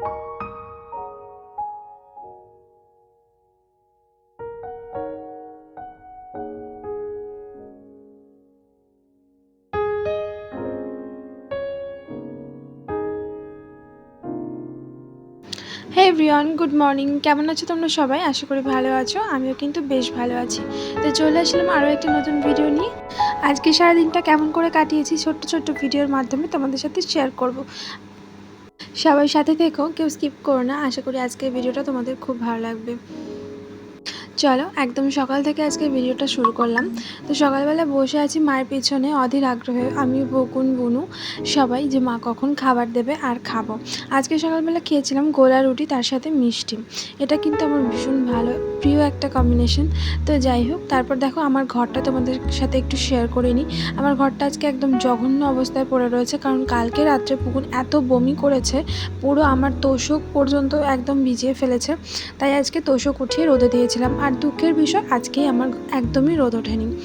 হে everyone good morning কেমন আছো তোমরা সবাই? আশা করি ভালো আছো, আমিও কিন্তু বেশ ভালো আছি। তো চলে আসলাম আরও একটা নতুন ভিডিও নিয়ে। আজকে সারাদিনটা কেমন করে কাটিয়েছি ছোট্ট ছোট্ট ভিডিওর মাধ্যমে তোমাদের সাথে শেয়ার করব। সবাই সাথে থেকো, কেউ স্কিপ করো না। আশা করি আজকের ভিডিওটা তোমাদের খুব ভালো লাগবে। চলো, একদম সকাল থেকে আজকে ভিডিওটা শুরু করলাম। তো সকালবেলা বসে আছি মায়ের পিছনে, অধীর আগ্রহে। আমি, বকুন, বুনু, সবাই যে মা কখন খাবার দেবে আর খাব। আজকে সকালবেলা খেয়েছিলাম গোলা রুটি, তার সাথে মিষ্টি। এটা কিন্তু আমার ভীষণ ভালো, প্রিয় একটা কম্বিনেশন তো যাই হোক, তারপর দেখো আমার ঘরটা তোমাদের সাথে একটু শেয়ার করে নিই। আমার ঘরটা আজকে একদম জঘন্য অবস্থায় পড়ে রয়েছে, কারণ কালকে রাত্রে পুকুন এত বমি করেছে, পুরো আমার তোষক পর্যন্ত একদম ভিজিয়ে ফেলেছে। তাই আজকে তোষক উঠিয়ে রোদে দিয়েছিলাম। আর দুঃখের বিষয়, আজকেই আমার একদমই রোদ ওঠেনি।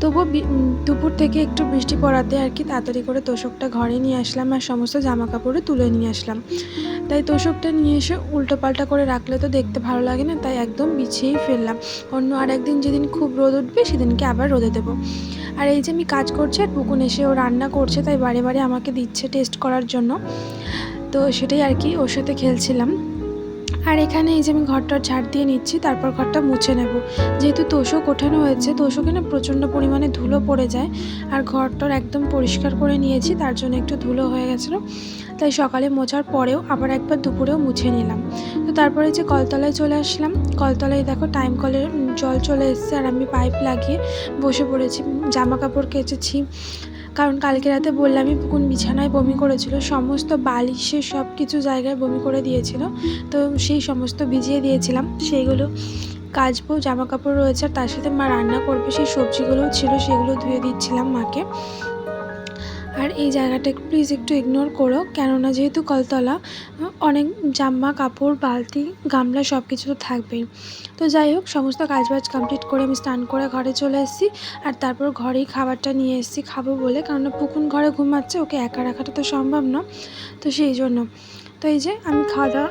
তবুও বি- দুপুর থেকে একটু বৃষ্টি পড়াতে আর কি তাড়াতাড়ি করে তোষকটা ঘরে নিয়ে আসলাম আর সমস্ত জামা কাপড়ে তুলে নিয়ে আসলাম। তাই তোষকটা নিয়ে এসে উল্টো পাল্টা করে রাখলে তো দেখতে ভালো লাগে না, তাই একদম বিছিয়েই ফেললাম। অন্য আর একদিন যেদিন খুব রোদ উঠবে সেদিনকে আবার রোদে দেবো। আর এই যে আমি কাজ করছি আর পুকুন এসে ও রান্না করছে, তাই বারে বারে আমাকে দিচ্ছে টেস্ট করার জন্য। তো সেটাই আর কি ওর সাথে খেলছিলাম। আর এখানে এই যে আমি ঘরটা ঝাড় দিয়ে নিচ্ছি, তারপর ঘরটা মুছে নেব। যেহেতু তোষক ওঠানো হয়েছে, তোষকে না প্রচণ্ড পরিমাণে ধুলো পড়ে যায়। আর ঘরটার একদম পরিষ্কার করে নিয়েছি, তার জন্য একটু ধুলো হয়ে গেছিল। তাই সকালে মোছার পরেও আবার একবার দুপুরেও মুছে নিলাম। তো তারপরে যে কলতলায় চলে আসলাম। কলতলায় দেখো টাইম কলের জল চলে এসেছে, আর আমি পাইপ লাগিয়ে বসে পড়েছি জামা কাপড় কেচেছি। কারণ কালকে রাতে বললামই পুকুন বিছানায় বমি করেছিল, সমস্ত বালিশের সব কিছু জায়গায় বমি করে দিয়েছিল, তো সেই সমস্ত ভিজিয়ে দিয়েছিলাম। সেইগুলো কাচবো জামা কাপড় রয়েছে, আর তার সাথে মা রান্না করবে, সেই সবজিগুলোও ছিল, সেগুলো ধুয়ে দিচ্ছিলাম মাকে। আর এই জায়গাটা প্লিজ একটু ইগনোর করো। কেননা যেহেতু কলতলা, অনেক জামা কাপড়, বালতি, গামলা সব কিছু তো থাকবেই। তো যাই হোক, সমস্ত কাজবাজ কমপ্লিট করে আমি স্নান করে ঘরে চলে এসেছি। আর তারপর ঘরেই খাবারটা নিয়ে এসেছি খাব বলে কারণ পুকুন ঘরে ঘুমাচ্ছে, ওকে একা রাখাটা তো সম্ভব না। তো সেই জন্য। তো এই যে, আমি খাওয়া দাওয়া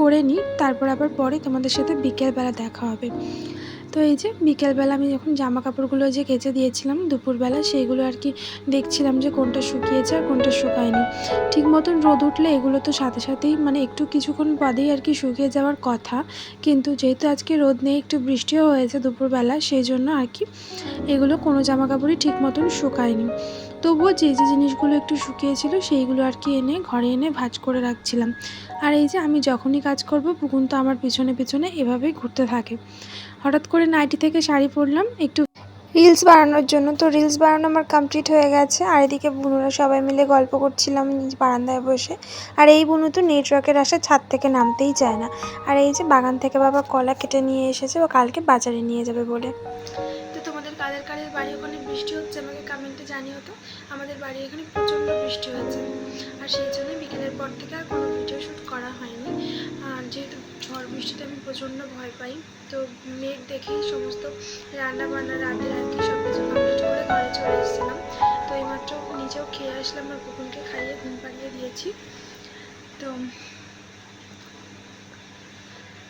করে নিই, তারপর আবার পরে তোমাদের সাথে বিকেলবেলা দেখা হবে। তো এই যে বিকেলবেলা আমি যখন জামা কাপড়গুলো যে কেচে দিয়েছিলাম দুপুরবেলা, সেইগুলো আর কি দেখছিলাম যে কোনটা শুকিয়েছে আর কোনটা শুকায়নি। ঠিক মতন রোদ উঠলে এগুলো তো সাথে সাথেই মানে একটু কিছুক্ষণ বাদেই আর কি শুকিয়ে যাওয়ার কথা। কিন্তু যেহেতু আজকে রোদ নেই, একটু বৃষ্টিও হয়েছে দুপুরবেলা, সেই জন্য আর কি এগুলো কোনো জামা কাপড়ই ঠিক মতন শুকায়নি। তবুও যে যে জিনিসগুলো একটু শুকিয়েছিল সেইগুলো আর কি এনে ঘরে এনে ভাঁজ করে রাখছিলাম। আর এই যে আমি যখনই কাজ করব, পুকুন তো আমার পিছনে পিছনে এভাবেই ঘুরতে থাকে। হঠাৎ করে নাইটি থেকে শাড়ি পরলাম, একটু রিলস বানানোর জন্য। তো রিলস বানানো আমার কমপ্লিট হয়ে গেছে। আর এদিকে বুনুরা সবাই মিলে গল্প করছিলাম বারান্দায় বসে। আর এই বুনু তো নেটওয়ার্কের আসে ছাদ থেকে নামতেই চায় না। আর এই যে বাগান থেকে বাবা কলা কেটে নিয়ে এসেছে, ও কালকে বাজারে নিয়ে যাবে বলে। কাদের কাদের বাড়ি ওখানে বৃষ্টি হচ্ছে, আমাকে কমেন্টে জানিও তো। আমাদের বাড়ি এখানে প্রচণ্ড বৃষ্টি হয়েছে আর সেই জন্য বিকেলের পর থেকে আর কোনো ভিডিও শ্যুট করা হয়নি। আর যেহেতু ঝড় বৃষ্টিতে আমি প্রচণ্ড ভয় পাই, তো মেঘ দেখেই সমস্ত রান্না বান্না রাতের আর কি সব কিছু কমপ্লিট করে ঘরে চলে এসেছিলাম। তো এইমাত্র নিজেও খেয়ে আসলাম আর কুকুরকে খাইয়ে ঘুম পাড়িয়ে দিয়েছি। তো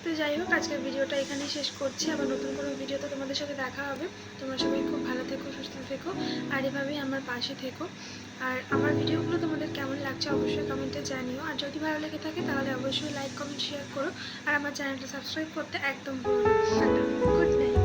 তো যাই হোক, আজকের ভিডিওটা এখানেই শেষ করছি। আবার নতুন কোনো ভিডিওতে তোমাদের সাথে দেখা হবে। তোমরা সবাই খুব ভালো থেকো, সুস্থ থেকো, আর এভাবেই আমার পাশে থেকো। আর আমার ভিডিওগুলো তোমাদের কেমন লাগছে অবশ্যই কমেন্টে জানিও। আর যদি ভালো লেগে থাকে, তাহলে অবশ্যই লাইক, কমেন্ট শেয়ার করো। আর আমার চ্যানেলটা সাবস্ক্রাইব করতে একদম ভুলো না।